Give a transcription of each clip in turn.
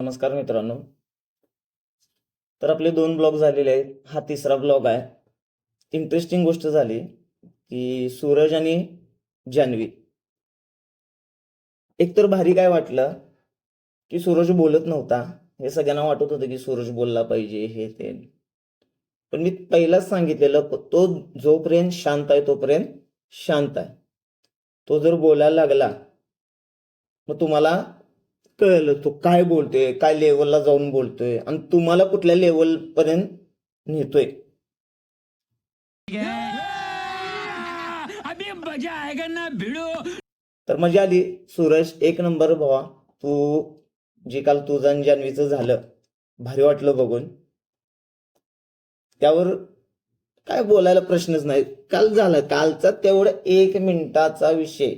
नमस्कार मित्रांनो. तर आपले दोन ब्लॉग झालेले आहेत. हा तिसरा ब्लॉग आहे. इंटरेस्टिंग गोष्ट झाली की सूरज आणि जान्हवी. एकतर भारी काय वाटलं की सूरज बोलत नव्हता. हे सगळ्यांना वाटत होतं की सूरज बोलला पाहिजे हे ते. पण मी पहिलाच सांगितलेलं तो जोपर्यंत शांत आहे तोपर्यंत शांत आहे. तो जर बोलायला लागला मग तुम्हाला कळलं तो काय बोलतोय काय लेवलला जाऊन बोलतोय आणि तुम्हाला कुठल्या लेवल पर्यंत नेतोय? तर मजा आली. सूरज एक नंबर भावा. तू जे काल तुझं जान्हवीचं झालं भारी वाटलं बघून. त्यावर काय बोलायला प्रश्नच नाही. काल झालं कालचा तेवढा एक मिनिटाचा विषय.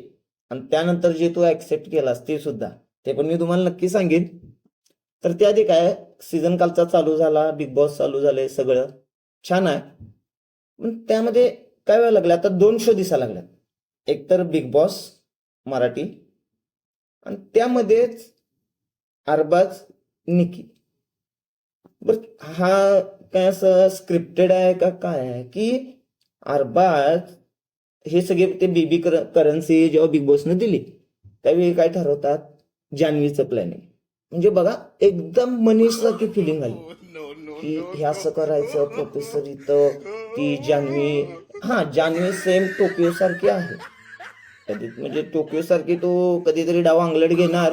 आणि त्यानंतर जे तू ऍक्सेप्ट केलास ते सुद्धा. ते पण मी तुम्हाला नक्की सांगेन. तर त्याआधी काय सीझन कालचा चालू झाला बिग बॉस चालू झाले सगळं. छान आहे. पण त्यामध्ये काय वेळ लागला आता दोन शो दिसायला लागल्यात. एक तर बिग बॉस मराठी. आणि त्यामध्येच अरबाज निकी. बर हा काय असं स्क्रिप्टेड आहे का काय आहे? की अरबाज हे सगळे ते बीबी कर करन्सी जेव्हा बिग बॉसने दिली त्यावेळी काय ठरवतात? जान्हवीचं प्लॅनिंग म्हणजे बघा एकदम मनीषसारखी फिलिंग आली. की हे असं करायचं प्रोफेसर इथं ती जान्हवी हा जान्हवी सेम टोकियो सारखी आहे. कधी म्हणजे टोकियो सारखी तो कधीतरी डाव अंगलट घेणार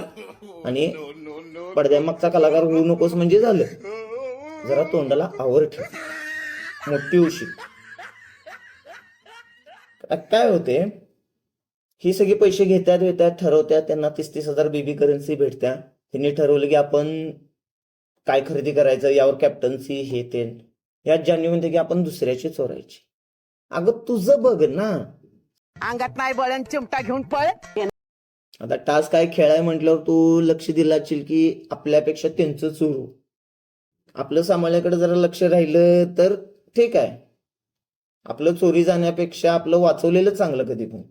आणि पडद्यामागचा कलाकार होऊ नकोस म्हणजे झालं. जरा तोंडाला आवर ठेव. मोठी उशी काय होते? ही सगळी पैसे घेतात घेतात ठरवतात त्यांना तीस तीस हजार बीबी करन्सी भेटत्या. त्यांनी ठरवलं की आपण काय खरेदी करायचं यावर कॅप्टन्सी हे ते. यात जाणीव म्हणते की आपण दुसऱ्याची चोरायची. अगं तुझं बघ ना. अंगात नाही बळण चिमटा घेऊन पळ. आता टास्क काय खेळाय म्हटल्यावर तू लक्ष दिला असेल की आपल्यापेक्षा त्यांचं चोरू. आपलं सांभाळण्याकडे जरा लक्ष राहिलं तर ठीक आहे. आपलं चोरी जाण्यापेक्षा आपलं वाचवलेलं चांगलं कधी पण.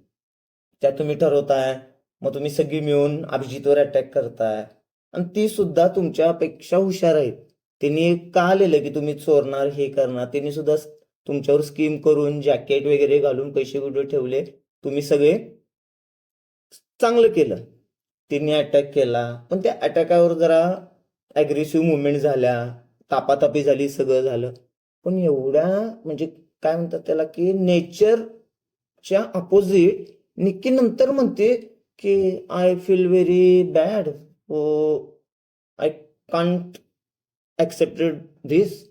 त्या तुम्ही ठरवताय मग तुम्ही सगळी मिळून अभिजितवर अटॅक करताय. आणि ती सुद्धा तुमच्यापेक्षा हुशार आहेत. त्यांनी का आलेलं की तुम्ही चोरणार हे करणार? त्यांनी सुद्धा तुमच्यावर स्कीम करून जॅकेट वगैरे घालून पैसे कुठे ठेवले? तुम्ही सगळे चांगलं केलं. त्यांनी अटॅक केला. पण त्या अटॅकावर जरा ॲग्रेसिव्ह मुवमेंट झाल्या. तापातापी झाली सगळं झालं. पण एवढ्या म्हणजे काय म्हणतात त्याला की नेचरच्या अपोजिट निक्की नंतर म्हणते की I feel very bad oh I can't accepted this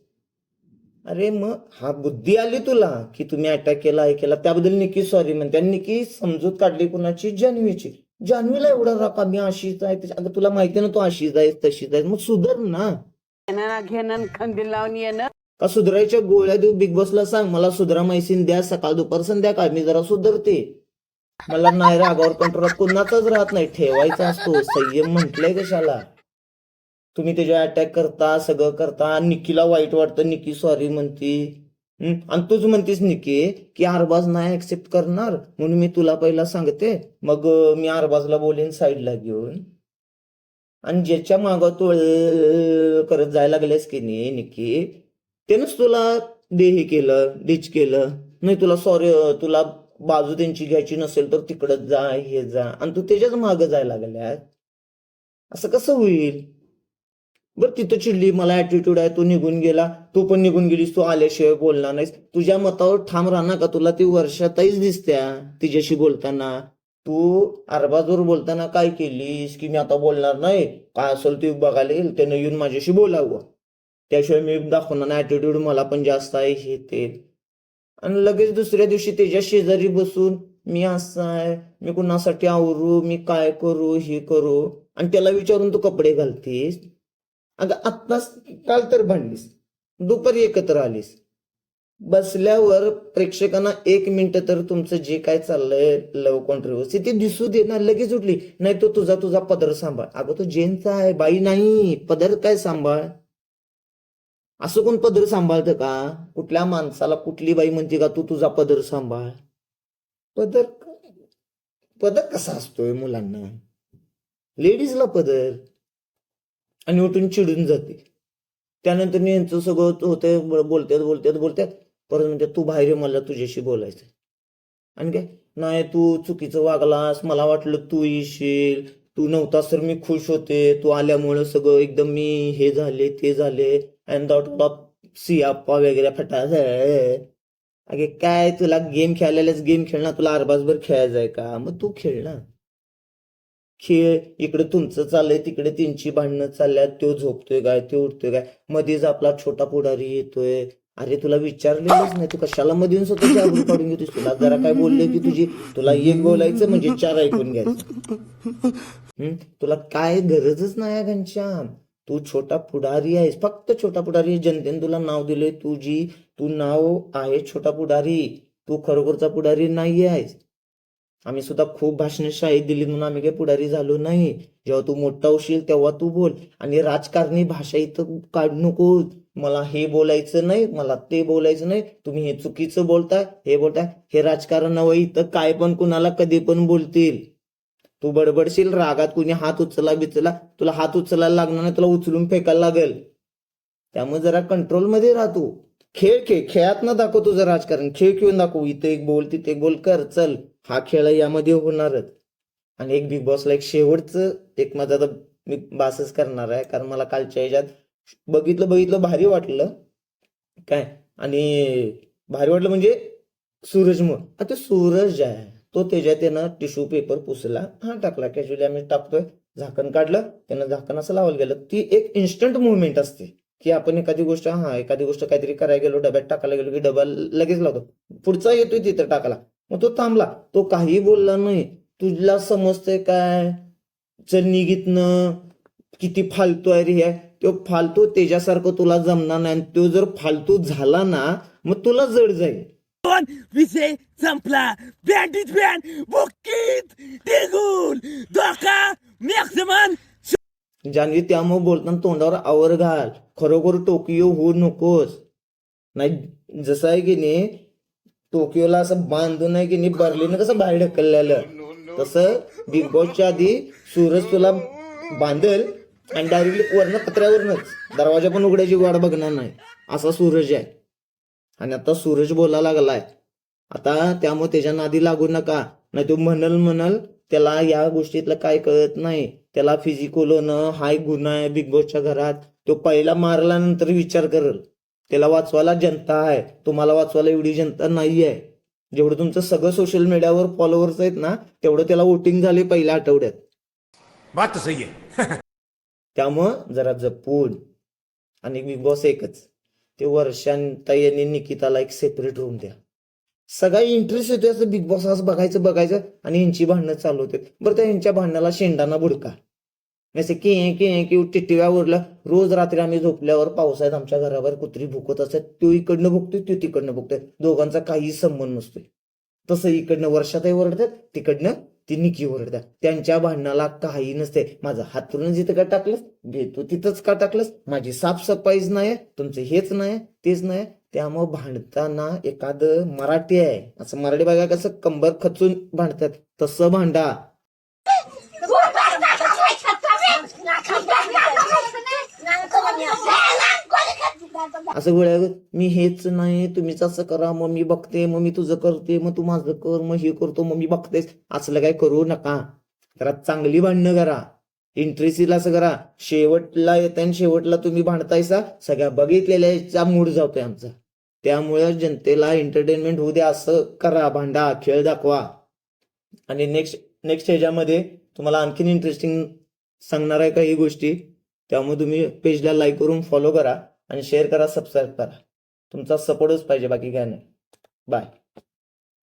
अरे मग हा बुद्धी आली तुला की तुम्ही अटॅक केला हे केला. त्याबद्दल निकी सॉरी म्हणते. आणि निकी समजूत काढली कुणाची? जान्हवीची. जान्हवीला एवढा राखा मी अशीच आहे. अगं तुला माहिती ना तू अशीच आहेस तशीच आहेस. मग सुधर ना. घेणं खंदील लावून येणं. का सुधारायच्या गोळ्या देऊ? बिग बॉसला सांग. मला सुधरा मैसीन द्या. सकाळ दुपार संध्याकाळ. मी जरा सुधरते. मला नाही रागावर कंट्रोल कुणाचाच राहत नाही. ठेवायचा असतो. संयम म्हटलंय कशाला? तुम्ही त्याच्यावर अटॅक करता सगळं करता निकीला वाईट वाटतं निकी सॉरी म्हणती. आणि तूच म्हणतीस निकी की अरबाज नाही ऍक्सेप्ट करणार म्हणून मी तुला पहिला सांगते. मग मी अरबाजला बोलेन साईडला घेऊन. आणि ज्याच्या मागं तू करत जायला लागलेस की नाही निकी त्यानंच तुला देही हे केलं डिच केलं. नाही तुला सॉरी तुला बाजू त्यांची घ्यायची नसेल तर तिकडं जा हे जा. आणि तू त्याच्याच मागं जायला लागल्यास असं कसं होईल? बरं तिथं चिडली मला ऍटिट्यूड आहे तू निघून गेला. तू पण निघून गेलीस तू आल्याशिवाय बोलणार नाहीस. तुझ्या मतावर ठाम राहणार का? तुला ती वर्षातच दिसत्या तिच्याशी बोलताना. तू अरबाजवर बोलताना काय केलीस की मी आता बोलणार नाही? काय असेल तू बघायला येईल त्यानं येऊन माझ्याशी बोलावं. त्याशिवाय मी दाखवणार ॲटिट्यूड मला पण जास्त आहे हे ते. आणि लगेच दुसऱ्या दिवशी त्याच्या शेजारी बसून मी असं आहे मी कुणासाठी आवरू मी काय करू हे करू? आणि त्याला विचारून तू कपडे घालतीस? आता आत्ताच काल तर भांडलीस. दुपारी एकत्र आलीस. बसल्यावर प्रेक्षकांना एक मिनिट तर तुमचं जे काय चाललंय लव कॉन्ट्रोवर्सी ते दिसू दे ना लगेच उठली. नाही तो तुझा तुझा पदर सांभाळ. अगं तो जेंचा आहे बाई नाही. पदर काय सांभाळ? असं कोण पदर सांभाळतं का? कुठल्या माणसाला कुठली बाई म्हणते का तू तुझा पदर सांभाळ. पदर पदर कसा असतोय मुलांना? लेडीजला पदर. आणि उठून चिडून जाते. त्यानंतर यांचं सगळं होते बोलतात बोलतात बोलतात परत म्हणते तू बाहेर मला तुझ्याशी बोलायचं आणि काय? नाही तू चुकीचं वागलास. मला वाटलं तू येशील. तू नव्हतास तर मी खुश होते. तू आल्यामुळं सगळं एकदम मी हे झाले ते झाले. अँड दॉट ऑफ सियाप्पा वगैरे फटा अगे काय तुला गेम खेळायलाच गेम खेळणार? तुला अरबाजभर खेळायचं आहे का? मग तू खेळ ना. खेळ इकडे तुमचं चाललंय तिकडे त्यांची भांडणं चालल्यात. तो झोपतोय काय? ते उठतोय काय? मध्येच आपला छोटा पुढारी येतोय. अरे तुला विचारलेलंच नाही तू कशाला मध्ये येऊन स्वतःची आवड काढून घेतोस तुला जरा काय बोलले की तुझी? तुला एक बोलायचं म्हणजे चार ऐकून घ्यायचं. तुला काय गरजच नाही घनश्याम. तू छोटा पुढारी आहेस फक्त छोटा पुढारी जनतेने तुला नाव दिले तुझी तू नाव आहे छोटा पुढारी. तू खरोखरचा पुढारी नाही आहेस आम्ही सुद्धा खूप भाषणशाही दिली म्हणून आम्ही काही पुढारी झालो नाही. जेव्हा तू मोठा होशील तेव्हा तू बोल. आणि राजकारणी भाषा इथं काढू नको. मला हे बोलायचं नाही मला ते बोलायचं नाही. तुम्ही हे चुकीचं बोलताय हे बोलताय. हे राजकारण हवं इथं काय पण कुणाला कधी पण बोलतील. तू बडबडशील रागात कुणी हात उचला बिचला तुला हात उचलायला लागणार नाही तुला उचलून फेकायला लागेल. त्यामुळे जरा कंट्रोलमध्ये राहतो खेळ खेळ. खेळात ना दाखव तुझं राजकारण. खेळ खेळून दाखव. इथे एक बोल तिथे एक बोल. कर चल. हा खेळ यामध्ये होणारच. आणि एक बिग बॉसला एक शेवटचं एक माझा आता मी बासच करणार आहे कारण मला कालच्या ह्याच्यात बघितलं बघितलं भारी वाटलं. काय? आणि भारी वाटलं म्हणजे सूरजमुळे आता सूरज आहे तो त्याच्यात त्यानं टिश्यू पेपर पुसला हा टाकला. कॅज्युअली आम्ही टाकतोय झाकण काढलं त्यानं झाकण असं लावलं गेलं. ती एक इन्स्टंट मुवमेंट असते की आपण एखादी गोष्ट हा एखादी गोष्ट काहीतरी करायला गेलो डब्यात टाकायला गेलो की डबा लगेच लावतो. पुढचा येतोय तिथं टाकायला. मग तो थांबला. तो काही बोलला नाही. तुला समजतंय काय? चल निघितनं किती फालतू आहे रे हे. तो फालतू त्याच्यासारखं तुला जमणार नाही. आणि तो जर फालतू झाला ना मग तुला जड जाईल. विषय संपला. बँडीत बँड बुक्कीत टिगून धोका मॅक्सिमम जानवी त्यामुळे बोलताना तोंडावर आवर घाल. खरोखर टोकियो होऊ नकोस. नाही जसं आहे की नाही टोकियोला असं बांधून आहे की नाही बर्लिन कसं बाहेर ढकललेलं. तसं बिग बॉसच्या आधी सूरज तुला बांधल आणि डायरेक्टली वरनं पत्र्यावरनच. दरवाजा पण उघड्याची वाट बघणार नाही. असा सूरज आहे. आणि आता सूरज बोलायला लागलाय. आता त्यामुळे त्याच्या नादी लागू नका. नाही तो म्हणल म्हणल त्याला या गोष्टीतलं काय कळत नाही. त्याला फिजिकल होणं हा एक गुन्हा आहे बिग बॉसच्या घरात. तो पहिला मारल्यानंतर विचार करल. त्याला वाचवायला जनता आहे. तुम्हाला वाचवायला एवढी जनता नाही आहे. जेवढं तुमचं सगळं सोशल मीडियावर फॉलोअर्स आहेत ना तेवढं त्याला वोटिंग झाले पहिल्या आठवड्यात. बात सही है त्यामुळं जरा जपून आणि बिग बॉस एकच. ते वर्षांता यांनी निकिताला एक सेपरेट रूम द्या. सगळा इंटरेस्ट येतोय असं बिग बॉस असं बघायचं बघायचं आणि यांची भांडणं चालू होते. बरं त्या यांच्या भांडणाला शेंडाना बुडका. असे की की की टिटव्यावरला रोज रात्री आम्ही झोपल्यावर पावसाळ्यात आमच्या घरावर कुत्री भुकत असतात तो इकडनं भुकतोय तो तिकडनं भुकतोय. दोघांचा काही संबंध नसतोय. तसं इकडनं वर्षातही ओरडतात तिकडनं ती निकी ओरडतात. त्यांच्या भांडणाला काही नसते. माझं हातरून जिथं का टाकलंस भेटू तिथंच का टाकलंस. माझी साफसफाईच नाही तुमचं हेच नाही तेच नाही त्यामुळं भांडताना एखादं मराठी आहे. असं मराठी बघा कसं कंबर खचून भांडतात तसं भांडा. असं गोळ्या मी हेच नाही तुम्हीच असं करा मग मी बघते मग मी तुझं करते मग तू माझं कर मग हे करतो मग मी बघतेस. असलं काय करू नका. जरा चांगली भांडणं करा. इंटरेस्टीला असं करा. शेवटला येत आणि शेवटला तुम्ही भांडतायसा सगळ्या बघितलेल्याचा मूड जातोय आमचा. त्यामुळे जनतेला एंटरटेनमेंट होऊ द्या असं करा भांडा खेळ दाखवा. आणि नेक्स्ट नेक्स्ट ह्याच्यामध्ये तुम्हाला आणखीन इंटरेस्टिंग सांगणार आहे काही गोष्टी. त्यामुळे तुम्ही पेजला लाईक करून फॉलो करा. आणि शेअर करा सबस्क्राईब करा. तुमचा सपोर्टच पाहिजे बाकी काय नाही. बाय